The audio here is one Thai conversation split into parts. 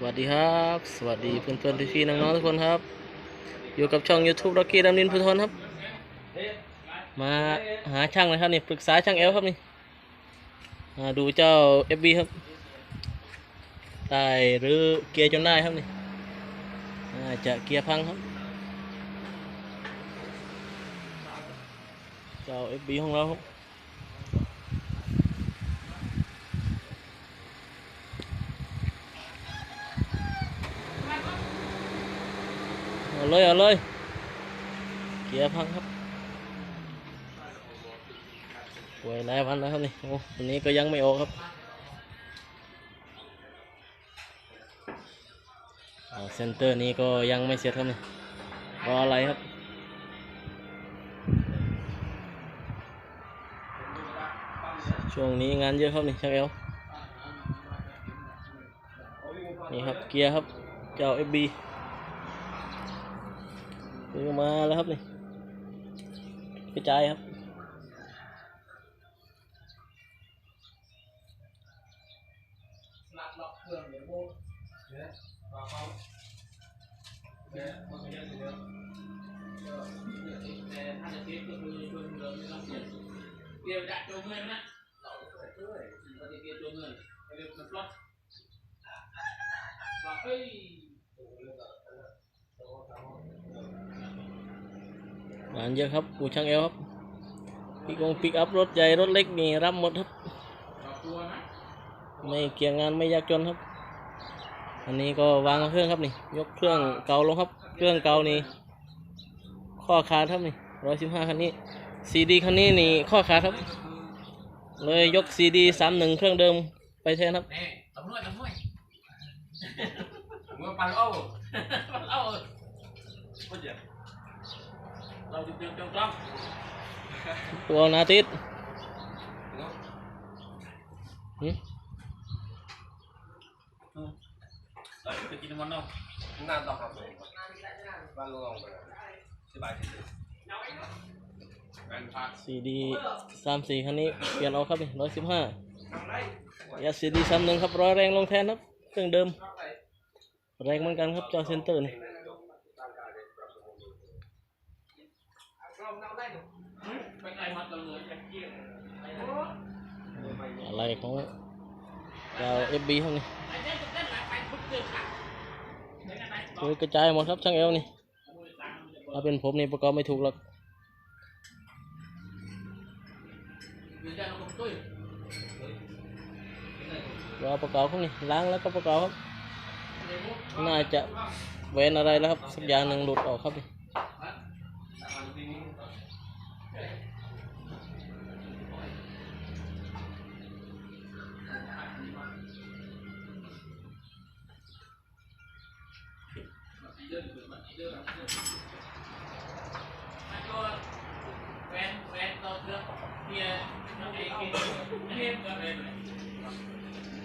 สวัสดีครับ สวัสดีเพื่อนๆพี่ๆน้องๆทุกคนครับ อยู่กับช่อง YouTube ร็อกกี้ดำนินพุทธนครับ มาหาช่างนะครับนี่ปรึกษาช่างเอลครับนี่มาดูเจ้า FB ครับได้หรือเกียร์จนได้ครับนี่น่าจะเกียร์พังครับ เจ้า FB ของเราครับ เอาเลยเอาเลยเกียร์พังครับป่วยหลายวันแล้วครับนี่โอ้วันนี้ก็ยังไม่ออกครับเซนเตอร์นี้ก็ยังไม่เสร็จครับนี่รออะไรครับช่วงนี้งานเยอะครับนี่ช่างเอลนี่ครับเกียร์ครับเจ้า FB ซื้อมาแล้วครับนี่กระจายครับ งานเยอะครับอูช่างเอลครับปิกองปิกอัพรถใหญ่รถเล็กนี่รับหมดครับ ไม่เกี่ยงงานไม่ยากจนครับ อันนี้ก็วางเครื่องครับนี่ ยกเครื่องเก่าลงครับ เครื่องเก่านี่ ข้อขาดครับนี่ร้อยสิบห้าคันนี้ซีดีคันนี้นี่ข้อขาดครับ เลยยกซีดีสามหนึ่งเครื่องเดิมไปแทนครับ nè tầm nuôi tầm nuôi mưa bằng ô bằng ô bây giờ เราจะเตรียมเตรียมกล้องตัวนาติดหึเราจะกินมันเนาะน่าต้องครับผมบ้านลงไปสบายที่สุดแฟนพักซีดีสามสี่คันนี้เปลี่ยนเอาครับนี่ร้อยสิบห้ายาซีดีสามหนึ่งครับร้อยแรงลงแทนครับ เครื่องเดิม แรงเหมือนกันครับเจ้าเซนเตอร์นี่ เป็นไงมาตัวเลยจะเกี่ยวอะไรของเจ้าเอฟบีครับนี่ไอ้เจ้าจะเต้นหลายไปทุกเดือน ค่ะคือกระจายหมดครับช่างเอลนี่ถ้าเป็นผมนี่ประกอบไม่ถูกหรอกเดี๋ยวจะลงตุ้ยรอประกอบครับนี่ล้างแล้วก็ประกอบครับน่าจะเว้นอะไรแล้วครับสักอย่างหนึ่งหลุดออกครับนี่แฟนแฟนเราเลือกเมียน้องเองกินเทียมกันเลย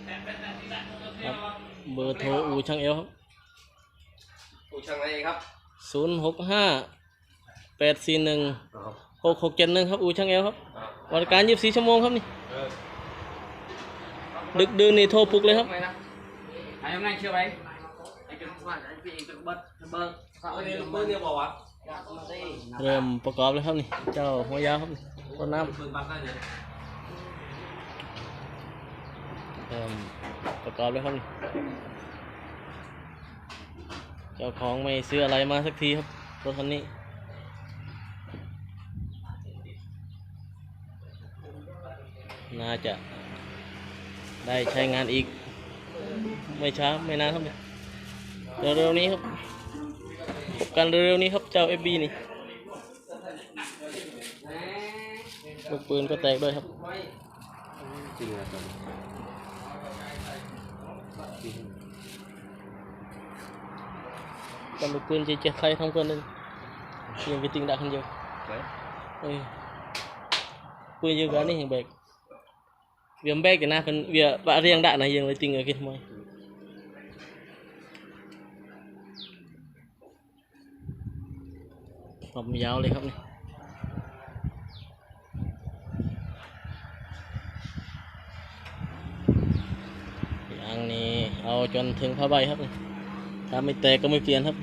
แต่เป็นแต่ที่รักเราเที่ยวเบอร์โทรอูช่างเอลครับผู้ช่างอะไรครับศูนย์หกห้าแปดสี่หนึ่งหกหกเจ็ดหนึ่งครับอูช่างเอลครับบริการยี่สิบสี่ชั่วโมงครับนี่ดึกดื่นนี่โทรปลุกเลยครับ Ngày hôm nay chưa vậy? Anh เรียนเบอร์เนี่ยบอกว่าเริ่มประกอบเลยครับนี่ เจ้าหัวยาวครับนี่ต้นน้ำเริ่มประกอบเลยครับนี่เจ้าของไม่ซื้ออะไรมาสักทีครับรถคันนี้น่าจะได้ใช้งานอีก ไม่ช้า ไม่นานครับเนี่ย เร็วๆนี้ครับพบกันเร็วๆนี้ครับเจ้า FB นี่ลูกปืนก็แตกด้วยครับ จริงนะตอน còn được quyền chỉ chia khay không quân lên nhưng cái tiếng đã không nhiều Ôi. quyền nhiều cái này hàng bẹt việc bẹt cái nào phần việc bạ riêng đạn này dừng lấy tình ở kia mày phẩm giáo lên không này Yang nih เอาจนถึงผ้าใบครับนี่ถ้าไม่แตกก็ไม่เปลี่ยนครับ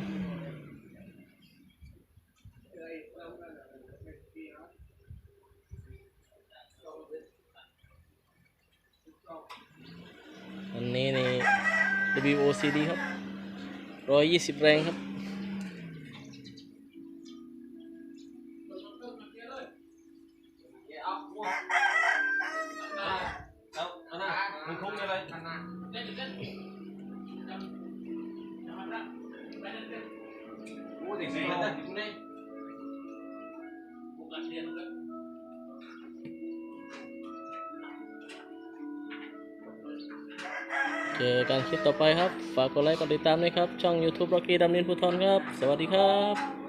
อันนี้นี่ WOCD ครับร้อยยี่สิบแรงครับ เจอกันคลิปต่อไปครับ ฝากกดไลค์กดติดตามด้วยครับ ช่อง YouTube ร็อกกี้ดำนินพุทธรครับ สวัสดีครับ